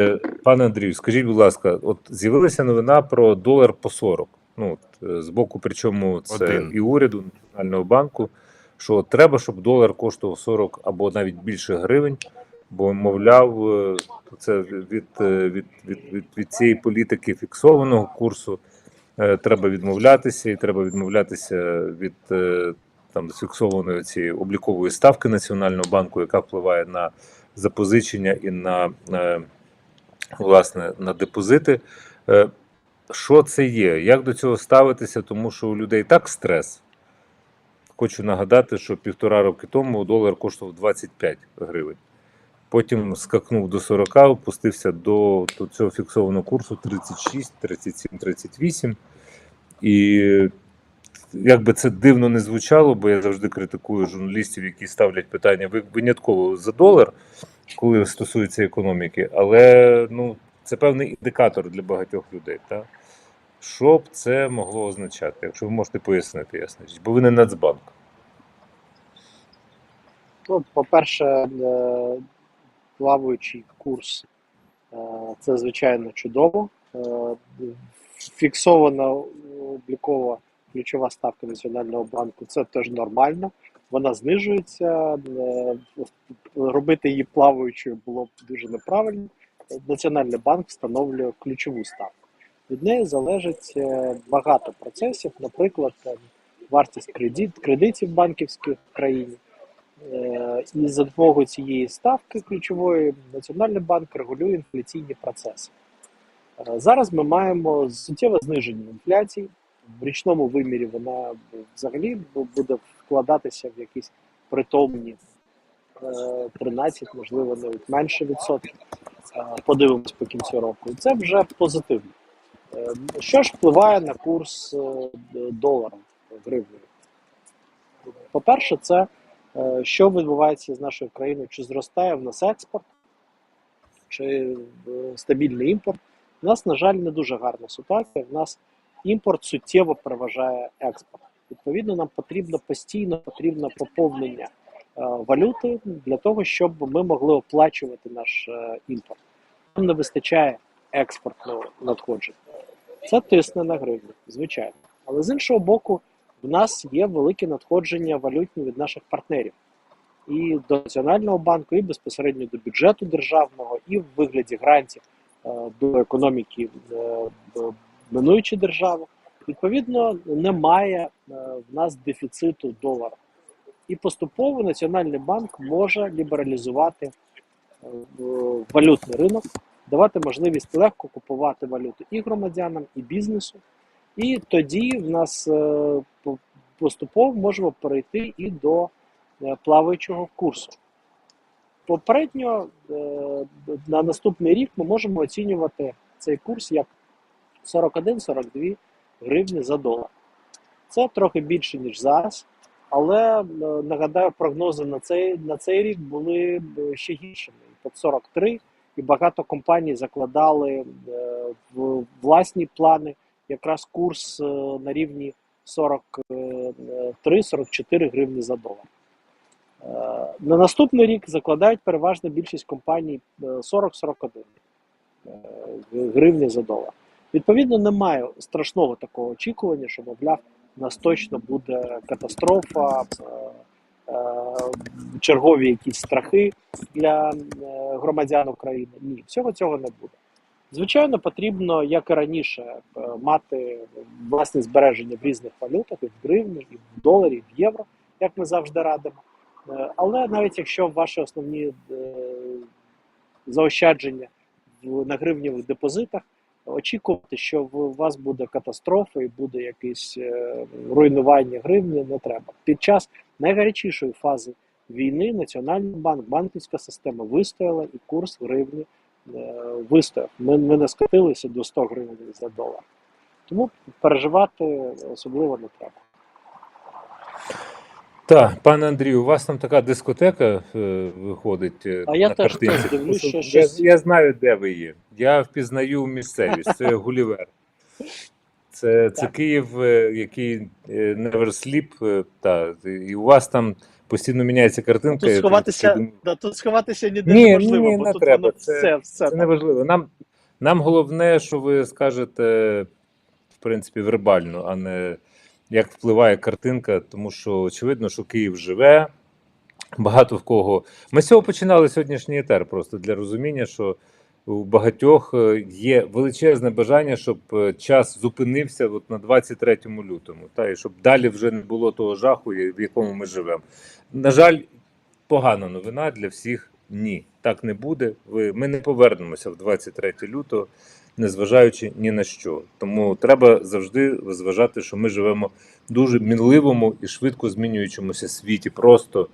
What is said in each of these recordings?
Е, Пане Андрію, скажіть, будь ласка, от з'явилася новина про долар по 40. Ну, от, е, з боку, причому це Один. і уряду, Національного банку, що треба, щоб долар коштував 40 або навіть більше гривень, бо, мовляв, е, це від, від, від, від, від цієї політики фіксованого курсу треба відмовлятися, і треба відмовлятися від там фіксованої цієї облікової ставки Національного банку, яка впливає на запозичення і на власне на депозити. Е, Що це є? Як до цього ставитися? Тому що у людей так стрес. Хочу нагадати, що півтора роки тому долар коштував 25 гривень. Потім скакнув до 40, опустився до, до цього фіксованого курсу 36, 37, 38. І як би це дивно не звучало, бо я завжди критикую журналістів, які ставлять питання винятково за долар, коли стосується економіки, але ну, це певний індикатор для багатьох людей. Так? Що б це могло означати, якщо ви можете пояснити, річ, бо ви не Нацбанк. Ну, по-перше, е, плаваючий курс е, це звичайно чудово. Е, Фіксована облікова ключова ставка Національного банку це теж нормально. Вона знижується. е, Робити її плаваючою було б дуже неправильно. Національний банк встановлює ключову ставку. Від неї залежить е, багато процесів, наприклад, вартість кредит, кредитів банківських в країні. Е, І за допомогою цієї ставки ключової Національний банк регулює інфляційні процеси. Зараз ми маємо суттєве зниження інфляції. В річному вимірі вона взагалі буде вкладатися в якісь притомні е, 13, можливо, навіть менше відсотків. Е, Подивимось по кінцю року. Це вже позитивно. Е, Що ж впливає на курс е, долара гривнею? По-перше, це е, що відбувається з нашою країною, чи зростає в нас експорт, чи е, стабільний імпорт. У нас, на жаль, не дуже гарна ситуація. У нас імпорт суттєво переважає експорт. Відповідно, нам потрібно постійно потрібно поповнення е, валюти для того, щоб ми могли оплачувати наш е, імпорт. Нам не вистачає експортного надходження. Це тисне на гривню, звичайно. Але з іншого боку, в нас є велике надходження валютні від наших партнерів і до Національного банку, і безпосередньо до бюджету державного, і в вигляді грантів е, до економіки минуючої держави. Відповідно, немає е, в нас дефіциту долара. І поступово Національний банк може лібералізувати е, валютний ринок, давати можливість легко купувати валюту і громадянам, і бізнесу. І тоді в нас е, поступово можемо перейти і до плаваючого курсу. Попередньо на наступний рік ми можемо оцінювати цей курс як 41-42 гривні за долар. Це трохи більше, ніж зараз. Але е, нагадаю, прогнози на цей, на цей рік були ще гіршими. Під 43, і багато компаній закладали е, в власні плани якраз курс е, на рівні 43-44 гривні за долар. На наступний рік закладають переважна більшість компаній е, 40-41 е, гривні за долар. Відповідно, немає страшного такого очікування, що, мовляв, нас точно буде катастрофа, е, е, чергові якісь страхи для е, громадян України. Ні, всього цього не буде. Звичайно, потрібно, як і раніше, мати власні збереження в різних валютах, і в гривні, і в доларі, і в євро, як ми завжди радимо. Але навіть якщо ваші основні заощадження на гривневих депозитах, очікувати, що в- вас буде катастрофа і буде якесь е, руйнування гривні, не треба. Під час найгарячішої фази війни Національний банк, банківська система вистояла і курс гривні е, вистояв. Ми, ми не скотилися до 100 гривень за долар. Тому переживати особливо не треба. Так, пане Андрію, у вас там така дискотека е, виходить. е, А я на теж картинці. теж дивлюсь, що я, щось- я знаю, де ви є. Я впізнаю місцевість. Це Гулівер. Це, це Так. Київ, е, який е, never sleep, е, та, і у вас там постійно міняється картинка. Тут я сховатися, думаю, да, тут сховатися ніде Ні, неможливо, ні, бо не тут треба. воно Це- все, все Це не важливо. Нам, нам головне, що ви скажете, в принципі, вербально, а не як впливає картинка, тому що очевидно, що Київ живе. Багато в кого. Ми з цього починали сьогоднішній етер, просто для розуміння, що у багатьох е, є величезне бажання, щоб е, час зупинився от на 23 лютому, та і щоб далі вже не було того жаху, в якому ми живемо. На жаль, погана новина для всіх. Ні, так не буде. Ми не повернемося в 23 лютого, незважаючи ні на що. Тому треба завжди зважати, що ми живемо в дуже мінливому і швидко змінюючомуся світі. Просто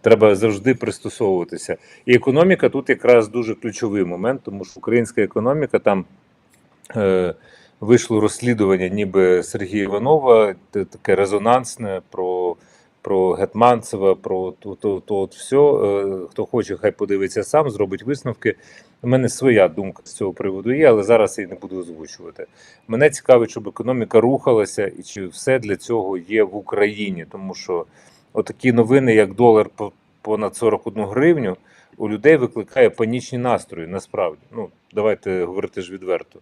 треба завжди пристосовуватися. І економіка тут якраз дуже ключовий момент, тому що українська економіка там. Е, Вийшло розслідування, ніби Сергія Іванова, таке резонансне про, про Гетманцева, про то, то, то от все. Хто хоче, хай подивиться сам, зробить висновки. У мене своя думка з цього приводу є, але зараз її не буду озвучувати. Мене цікавить, щоб економіка рухалася, і чи все для цього є в Україні, тому що отакі новини, як долар по понад 41 гривню, у людей викликає панічні настрої. Насправді, ну давайте говорити ж відверто.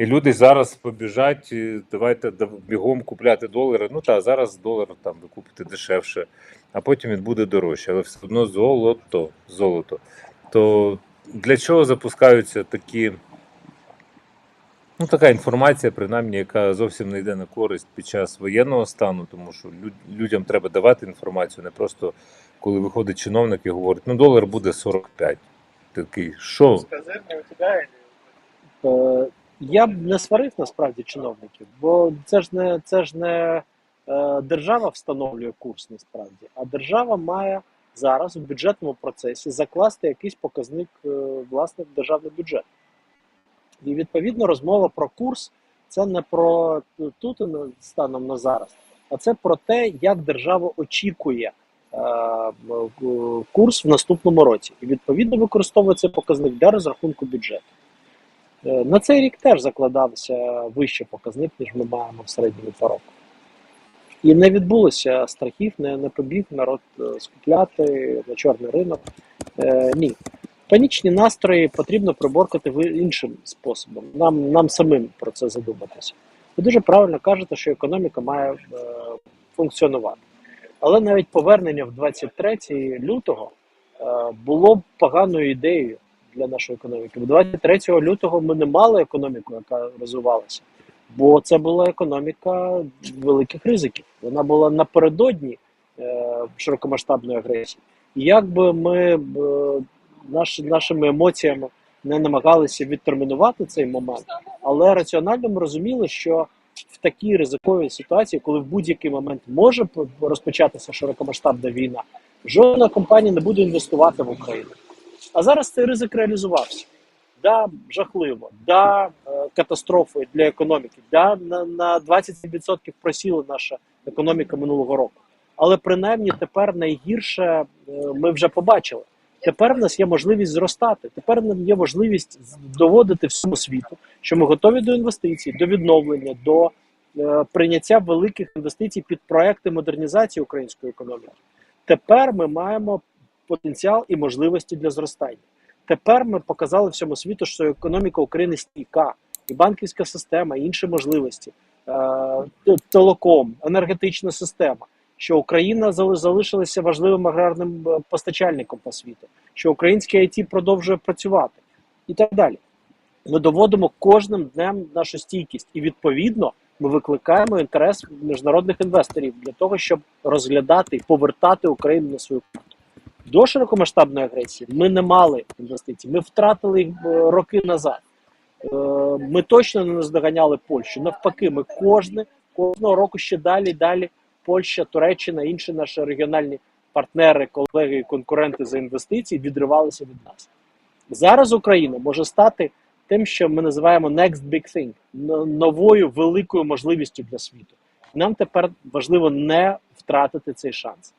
І люди зараз побіжать, давайте бігом купляти долари. Ну так, зараз долар там ви купите дешевше, а потім він буде дорожче, але все одно золото. золото. То для чого запускаються такі, ну така інформація, принаймні, яка зовсім не йде на користь під час воєнного стану, тому що люд- людям треба давати інформацію, не просто коли виходить чиновник і говорить, ну долар буде 45. Такий, що? Я б не сварив насправді чиновників, бо це ж не це ж не е, держава встановлює курс насправді, а держава має зараз в бюджетному процесі закласти якийсь показник е, власне в державний бюджет. І відповідно розмова про курс це не про тут станом на зараз, а це про те, як держава очікує е, курс в наступному році. І відповідно використовує цей показник для розрахунку бюджету. Е, На цей рік теж закладався вищий показник, ніж ми маємо в середньому по року. І не відбулося страхів, не, не побіг народ е, скупляти на чорний ринок. Е, ні. Панічні настрої потрібно приборкати іншим способом. Нам, нам самим про це задуматися. Ви дуже правильно кажете, що економіка має е, функціонувати. Але навіть повернення в 23 лютого е, було б поганою ідеєю для нашої економіки. Бо 23 лютого ми не мали економіку, яка розвивалася, бо це була економіка великих ризиків. Вона була напередодні е, широкомасштабної агресії. І як би ми б, е, наш, нашими емоціями не намагалися відтермінувати цей момент, але раціонально ми розуміли, що в такій ризиковій ситуації, коли в будь-який момент може розпочатися широкомасштабна війна, жодна компанія не буде інвестувати в Україну. А зараз цей ризик реалізувався. Да, жахливо, да, е, катастрофою для економіки, да, на, на 20% просіла наша економіка минулого року. Але принаймні тепер найгірше е, ми вже побачили. Тепер в нас є можливість зростати. Тепер нам є можливість доводити всьому світу, що ми готові до інвестицій, до відновлення, до е, прийняття великих інвестицій під проекти модернізації української економіки. Тепер ми маємо потенціал і можливості для зростання. Тепер ми показали всьому світу, що економіка України стійка, і банківська система, і інші можливості, е, телеком, енергетична система. Що Україна залишилася важливим аграрним е, постачальником по світу, що українське IT продовжує працювати, і так далі. Ми доводимо кожним днем нашу стійкість, і відповідно ми викликаємо інтерес міжнародних інвесторів для того, щоб розглядати і повертати Україну на свою. До широкомасштабної агресії ми не мали інвестицій. Ми втратили їх е, роки назад. Е, Ми точно не наздоганяли Польщу. Навпаки, ми кожне кожного року ще далі, далі Польща, Туреччина, інші наші регіональні партнери, колеги і конкуренти за інвестиції відривалися від нас. Зараз Україна може стати тим, що ми називаємо next big thing, новою великою можливістю для світу. Нам тепер важливо не втратити цей шанс.